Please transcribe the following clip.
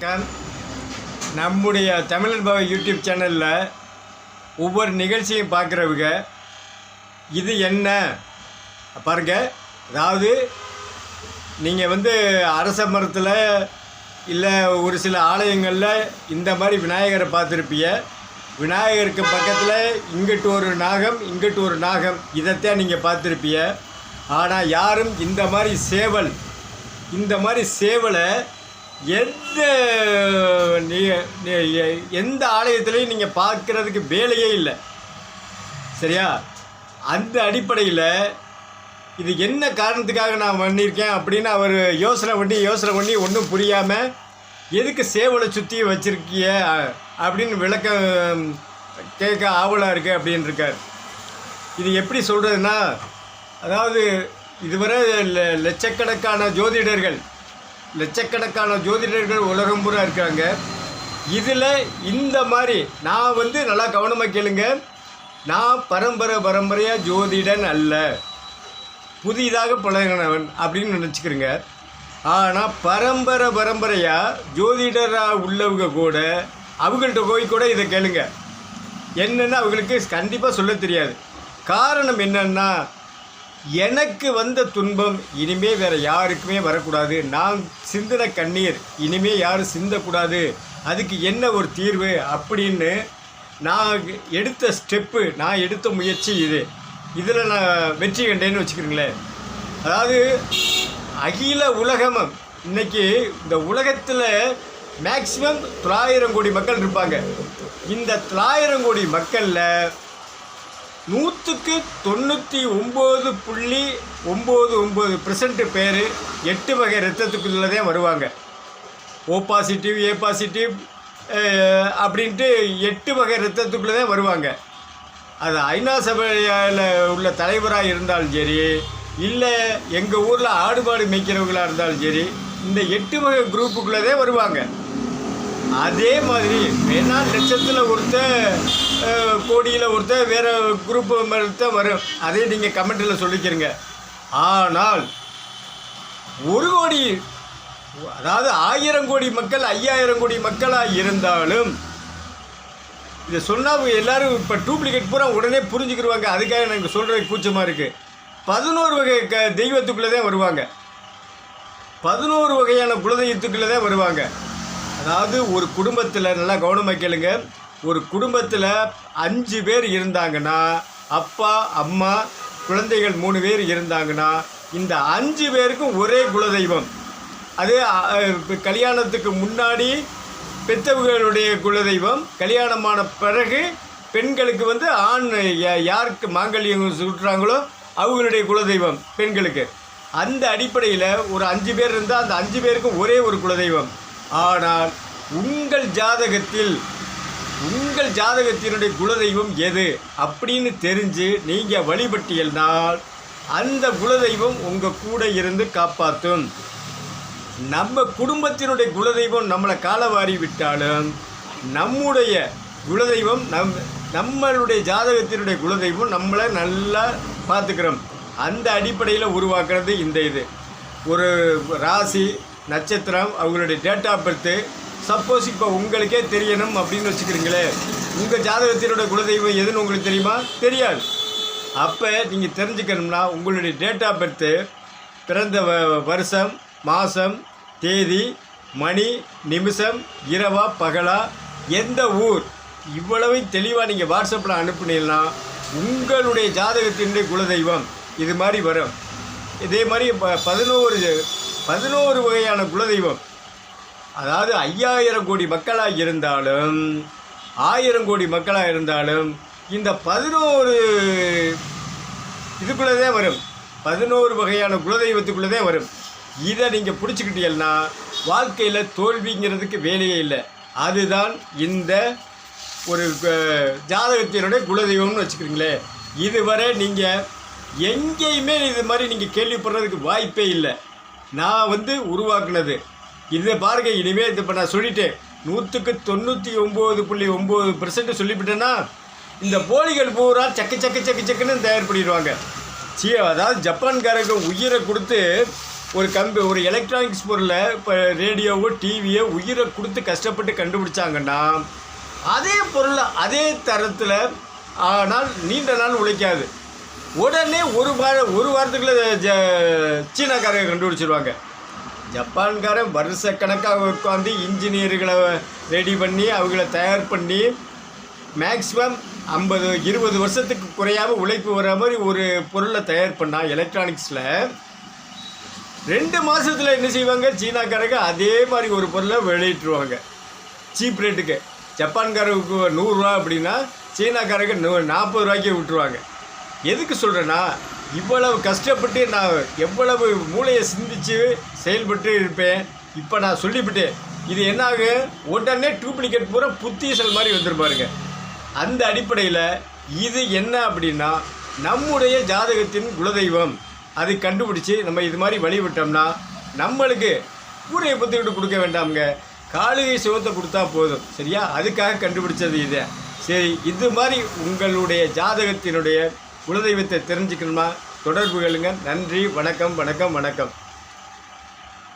வணக்கம். நம்முடைய தமிழன் பாவை யூடியூப் சேனலில் ஒவ்வொரு நிகழ்ச்சியும் பார்க்குறவங்க இது என்ன? பாருங்கள் அதாவது நீங்கள் வந்து அரச மரத்தில் இல்லை ஒரு சில ஆலயங்களில் இந்த மாதிரி விநாயகரை பார்த்துருப்பீங்க. விநாயகருக்கு பக்கத்தில் இங்கிட்டு ஒரு நாகம் இங்கிட்டு ஒரு நாகம் இதைத்தான் நீங்கள் பார்த்துருப்பீங்க. ஆனால் யாரும் இந்த மாதிரி சேவல் இந்த மாதிரி சேவலை எந்த எந்த ஆலயத்திலையும் நீங்கள் பார்க்குறதுக்கு வேலையே இல்லை. சரியா? அந்த அடிப்படையில் இது என்ன காரணத்துக்காக நான் பண்ணியிருக்கேன் அப்படின்னு அவர் யோசனை பண்ணி யோசனை பண்ணி ஒன்றும் புரியாமல் எதுக்கு சேவலை சுற்றி வச்சுருக்கிய? அப்படின்னு விளக்கம் கேட்க ஆவலாக இருக்கு அப்படின்னு இருக்கார் இது எப்படி சொல்கிறதுனா அதாவது இதுவரை ல- லட்சக்கணக்கான ஜோதிடர்கள் லட்சக்கணக்கான ஜோதிடர்கள் உலகம் பூரா இருக்காங்க. இதில் இந்த மாதிரி நான் வந்து நல்லா கவனமாக கேளுங்க. நான் பரம்பரை பரம்பரையாக ஜோதிடன் அல்ல. புதிதாக பழகினவன் அப்படின்னு நினச்சிக்கிறேங்க. ஆனால் பரம்பரை பரம்பரையாக ஜோதிடராக உள்ளவங்க கூட அவங்கள்ட்ட போய் கூட இதை கேளுங்க. என்னென்னு அவங்களுக்கு கண்டிப்பாக சொல்ல தெரியாது. காரணம் என்னென்னா எனக்கு வந்த துன்பம் இனிமே வேறு யாருக்குமே வரக்கூடாது. நான் சிந்தின கண்ணீர் இனிமே யாரும் சிந்தக்கூடாது. அதுக்கு என்ன ஒரு தீர்வு அப்படின்னு நான் எடுத்த ஸ்டெப்பு நான் எடுத்த முயற்சி இது. இதில் நான் வெற்றி கண்டேன்னு வச்சுக்கிறீங்களேன். அதாவது அகில உலகமும் இன்னைக்கு இந்த உலகத்தில் மேக்சிமம் தொள்ளாயிரம் கோடி மக்கள் இருப்பாங்க. இந்த தொள்ளாயிரம் கோடி மக்களில் நூற்றுக்கு தொண்ணூற்றி ஒம்பது புள்ளி ஒம்பது ஒம்பது பெர்சன்ட் பேர் எட்டு வகை ரத்தத்துக்குள்ளே தான் வருவாங்க. ஓ பாசிட்டிவ் ஏ பாசிட்டிவ் அப்படின்ட்டு எட்டு வகை ரத்தத்துக்குள்ளே தான் வருவாங்க. அது ஐநா சபையில் உள்ள தலைவராக இருந்தாலும் சரி இல்லை எங்கள் ஊரில் ஆடுபாடு மேய்க்கிறவங்களாக இருந்தாலும் சரி இந்த எட்டு வகை குரூப்புக்குள்ளே தான் வருவாங்க. அதே மாதிரி வேணா லட்சத்தில் ஒருத்தர் கோடியில் ஒருத்தர் வேறு குரூப் ஒருத்தர் வரும். அதே நீங்கள் கமெண்ட்டில் சொல்லிக்கிறீங்க. ஆனால் ஒரு கோடி அதாவது ஆயிரம் கோடி மக்கள் ஐயாயிரம் கோடி மக்களாக இருந்தாலும் இதை சொன்னால் எல்லோரும் இப்போ டூப்ளிகேட் பூரா உடனே புரிஞ்சுக்கிடுவாங்க அதுக்காக எனக்கு சொல்கிறது கூச்சமாக இருக்குது பதினோரு வகை க தெய்வத்துக்குள்ளே தான் வருவாங்க. பதினோரு வகையான குலதெய்வத்துக்குள்ளே தான் வருவாங்க. அதாவது ஒரு குடும்பத்தில் நல்லா கவனமாக கேளுங்கள் ஒரு குடும்பத்தில் அஞ்சு பேர் இருந்தாங்கன்னா அப்பா அம்மா குழந்தைகள் மூணு பேர் இருந்தாங்கன்னா இந்த அஞ்சு பேருக்கும் ஒரே குலதெய்வம். அது கல்யாணத்துக்கு முன்னாடி பெத்தவர்களுடைய குலதெய்வம். கல்யாணமான பிறகு பெண்களுக்கு வந்து ஆண் யா- யாருக்கு மாங்கல்யம் சுட்டுறாங்களோ அவங்களுடைய குலதெய்வம் பெண்களுக்கு. அந்த அடிப்படையில் ஒரு அஞ்சு பேர் இருந்தால் அந்த அஞ்சு பேருக்கும் ஒரே ஒரு குலதெய்வம். ஆனால் உங்கள் ஜாதகத்தில் உங்கள் ஜாதகத்தினுடைய குலதெய்வம் எது அப்படின்னு தெரிஞ்சு நீங்கள் வழிபட்டீங்கன்னால் அந்த குலதெய்வம் உங்கள் கூட இருந்து காப்பாற்றும். நம்ம குடும்பத்தினுடைய குலதெய்வம் நம்மளை காலவாரி விட்டாலும் நம்முடைய குலதெய்வம் நம் நம்மளுடைய ஜாதகத்தினுடைய குலதெய்வம் நம்மளை நல்லா பார்த்துக்கிறோம். அந்த அடிப்படையில் உருவாக்குறது இந்த இது. ஒரு ராசி நட்சத்திரம் அவங்களுடைய டேட் ஆஃப் பர்த்து சப்போஸ் இப்போ உங்களுக்கே தெரியணும் அப்படின்னு வச்சுக்கிறீங்களே உங்கள் ஜாதகத்தினுடைய குலதெய்வம் எதுன்னு உங்களுக்கு தெரியுமா? தெரியாது. அப்போ நீங்கள் தெரிஞ்சுக்கணும்னா உங்களுடைய டேட் ஆஃப் பர்த்து பிறந்த வ- வருஷம் மாதம் தேதி மணி நிமிஷம் இரவா பகலா எந்த ஊர் இவ்வளவையும் தெளிவாக நீங்கள் வாட்ஸ்அப்பில் அனுப்புனீங்கன்னா உங்களுடைய ஜாதகத்தினுடைய குலதெய்வம் இது மாதிரி வரும். இதே மாதிரி ப- பதினோரு பதினோரு வகையான குலதெய்வம். அதாவது ஐயாயிரம் கோடி மக்களாக இருந்தாலும் ஆயிரம் கோடி மக்களாக இருந்தாலும் இந்த பதினோரு இதுக்குள்ளே தான் வரும். பதினோரு வகையான குலதெய்வத்துக்குள்ளே தான் வரும். இதை நீங்கள் பிடிச்சிக்கிட்டீங்கன்னா வாழ்க்கையில் தோல்விங்கிறதுக்கு வேலையே இல்லை. அதுதான் இந்த ஒரு ஜாதகத்தினுடைய குலதெய்வம்னு வச்சுக்கிறீங்களே இதுவரை நீங்கள் எங்கேயுமே இது மாதிரி நீங்கள் கேள்விப்படுறதுக்கு வாய்ப்பே இல்லை. நான் வந்து உருவாக்குனது இதை பாருங்க இனிமேல் இப்போ நான் சொல்லிட்டேன். நூற்றுக்கு தொண்ணூற்றி ஒம்பது புள்ளி ஒம்பது பெர்சன்ட் சொல்லிவிட்டேன்னா இந்த போலிகள் பூரா சக்கு சக்கு சக்கு சக்குன்னு தயார் பண்ணிடுவாங்க. சி அதாவது ஜப்பான்காரங்க உயிரை கொடுத்து ஒரு கம்பி ஒரு எலக்ட்ரானிக்ஸ் பொருளை இப்போ ரேடியோவோ டிவியோ உயிரை கொடுத்து கஷ்டப்பட்டு கண்டுபிடிச்சாங்கன்னா அதே பொருளை அதே தரத்தில் ஆனால் நீண்ட நாள் உழைக்காது. உடனே ஒரு வார ஒரு வாரத்துக்குள்ளே ஜ சீனாக்காரங்க கண்டுபிடிச்சிருவாங்க. ஜப்பான்காரன் வருஷக்கணக்காக உட்காந்து இன்ஜினியர்களை ரெடி பண்ணி அவங்கள தயார் பண்ணி மேக்ஸிமம் ஐம்பது இருபது வருஷத்துக்கு குறையாமல் உழைப்பு வர மாதிரி ஒரு பொருளை தயார் பண்ணால் எலக்ட்ரானிக்ஸில் ரெண்டு மாதத்தில் என்ன செய்வாங்க? சீனாக்காரங்க அதே மாதிரி ஒரு பொருளை வெளியிட்டுருவாங்க. சீப் ரேட்டுக்கு ஜப்பான்காரருக்கு நூறுரூவா அப்படின்னா சீனாக்காரங்க நூ நாற்பது ரூபாய்க்கு விட்டுருவாங்க. எதுக்கு சொல்கிறேன்னா இவ்வளவு கஷ்டப்பட்டு நான் எவ்வளவு மூளையை சிந்தித்து செயல்பட்டு இருப்பேன். இப்போ நான் சொல்லிவிட்டேன். இது என்ன உடனே டூப்ளிகேட் பூரா புத்தீசல் மாதிரி வந்துருப்பாருங்க அந்த அடிப்படையில் இது என்ன அப்படின்னா நம்முடைய ஜாதகத்தின் குலதெய்வம். அதை கண்டுபிடிச்சி நம்ம இது மாதிரி வழிவிட்டோம்னா நம்மளுக்கு கூரையை புத்திக்கிட்டு கொடுக்க வேண்டாமுங்க. காலுகை சுகத்தை கொடுத்தா போதும். சரியா? அதுக்காக கண்டுபிடிச்சது இது. சரி இது மாதிரி உங்களுடைய ஜாதகத்தினுடைய குலதெய்வத்தை தெரிஞ்சுக்கணுமா? தொடர்பு கேளுங்க நன்றி வணக்கம் வணக்கம் வணக்கம்.